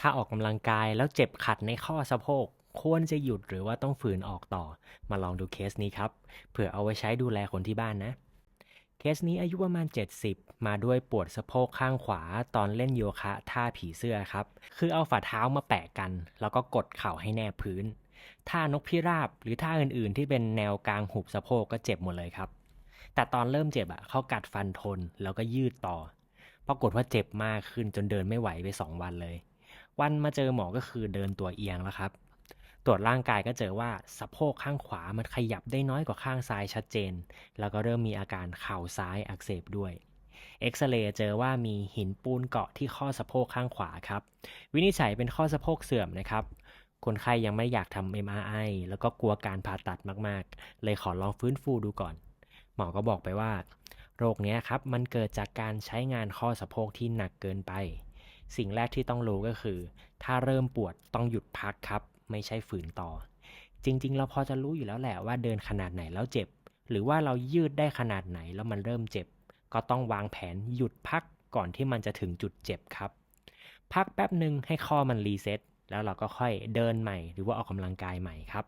ถ้าออกกำลังกายแล้วเจ็บขัดในข้อสะโพก ควรจะหยุดหรือว่าต้องฝืนออกต่อ มาลองดูเคสนี้ครับ เผื่อเอาไว้ใช้ดูแลคนที่บ้านนะ เคสนี้อายุประมาณ 70 มาด้วยปวดสะโพกข้างขวาตอนเล่นโยคะท่าผีเสื้อครับ คือเอาฝ่าเท้ามาแปะกัน แล้วก็กดเข่าให้แนบพื้น ท่านกพิราบหรือท่าอื่นๆ ที่เป็นแนวกลางหุบสะโพกก็เจ็บหมดเลยครับ แต่ตอนเริ่มเจ็บอะเขากัดฟันทนแล้วก็ยืดต่อ ปรากฏว่าเจ็บมากขึ้นจนเดินไม่ไหวไป 2 วันเลย วันมาเจอหมอก็คือเดินตัวเอียงแล้วครับ ตรวจร่างกายก็เจอว่าสะโพกข้างขวามันขยับได้น้อยกว่าข้างซ้ายชัดเจน แล้วก็เริ่มมีอาการเข่าซ้ายอักเสบด้วยเอ็กซเรย์เจอว่ามีหินปูนเกาะที่ข้อสะโพกข้างขวาครับ วินิจฉัยเป็นข้อสะโพกเสื่อมนะครับ คนไข้ยังไม่อยากทำ MRI แล้วก็กลัวการผ่าตัดมากๆ เลยขอลองฟื้นฟูดูก่อน หมอก็บอกไปว่า โรคเนี้ยครับมันเกิดจากการใช้งานข้อสะโพกที่หนักเกินไป สิ่งแรกที่ต้องรู้ก็คือ ถ้าเริ่มปวดต้องหยุดพักครับ ไม่ใช่ฝืนต่อ จริง ๆ เราพอจะรู้อยู่แล้วแหละว่าเดินขนาดไหนแล้วเจ็บ หรือว่าเรายืดได้ขนาดไหนแล้วมันเริ่มเจ็บ ก็ต้องวางแผนหยุดพักก่อนที่มันจะถึงจุดเจ็บครับ พักแป๊บหนึ่งให้ข้อมันรีเซ็ตแล้วเราก็ค่อยเดินใหม่ หรือว่าออกกำลังกายใหม่ครับ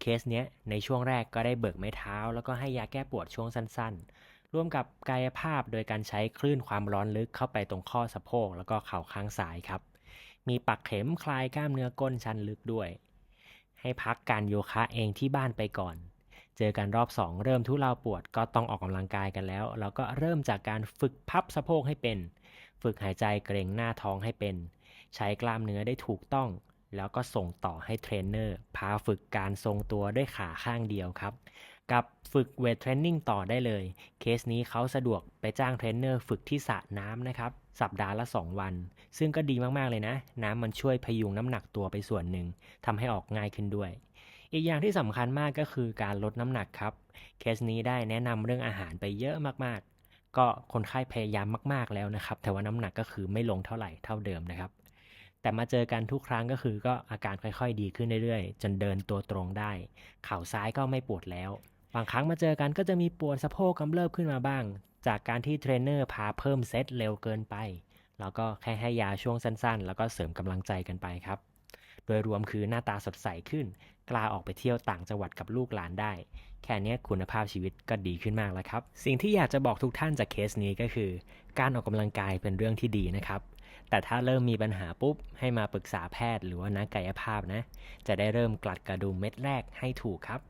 เคสเนี้ยในช่วงแรกก็ได้เบิกไม้เท้า แล้วก็ให้ยาแก้ปวดช่วงสั้นๆ ร่วมกับกายภาพโดยการใช้คลื่นความร้อนลึกเข้าไปตรงข้อสะโพกแล้วก็เข่าข้างซ้ายครับ มีปักเข็มคลายกล้ามเนื้อก้นชั้นลึกด้วย ให้พักการโยคะเองที่บ้านไปก่อน เจอกันรอบ 2 เริ่มทุเลาปวดก็ต้องออกกำลังกายกันแล้ว แล้วก็เริ่มจากการฝึกพับสะโพกให้เป็น ฝึกหายใจเกรงหน้าท้องให้เป็น ใช้กล้ามเนื้อได้ถูกต้องแล้วก็ส่งต่อให้เทรนเนอร์พาฝึกการทรงตัวด้วยขาข้างเดียวครับ กับฝึกเวทเทรนนิ่งต่อได้เลย เคสนี้เขาสะดวกไปจ้างเทรนเนอร์ฝึกที่สระน้ำนะครับ สัปดาห์ละ 2 วัน ซึ่งก็ดีมากๆเลยนะ น้ำมันช่วยพยุงน้ำหนักตัวไปส่วนหนึ่งทำให้ออกง่ายขึ้นด้วย อีกอย่างที่สำคัญมากก็คือการลดน้ำหนักครับ เคสนี้ได้แนะนำเรื่องอาหารไปเยอะมากๆ ก็คนไข้พยายามมากๆแล้วนะครับ แต่ว่าน้ำหนักก็คือไม่ลงเท่าไหร่เท่าเดิมนะครับแต่มาเจอกันทุกครั้งก็คือก็อาการค่อยๆ ดีขึ้นเรื่อยๆ จนเดินตัวตรงได้ เข่าซ้ายก็ไม่ปวดแล้ว บางครั้งมาเจอกันก็จะมีปวดสะโพกกำเริบขึ้นมาบ้าง จากการที่เทรนเนอร์พาเพิ่มเซตเร็วเกินไป แล้วก็แค่ให้ยาช่วงสั้นๆ แล้วก็เสริมกำลังใจกันไปครับ โดยรวมคือหน้าตาสดใสขึ้น กล้าออกไปเที่ยวต่างจังหวัดกับลูกหลานได้ แค่นี้คุณภาพชีวิตก็ดีขึ้นมากแล้วครับ สิ่งที่อยากจะบอกทุกท่านจากเคสนี้ก็คือ การออกกำลังกายเป็นเรื่องที่ดีนะครับแต่ถ้าเริ่มมีปัญหาปุ๊บ ให้มาปรึกษาแพทย์หรือว่านักกายภาพนะ จะได้เริ่มกลัดกระดุมเม็ดแรกให้ถูกครับ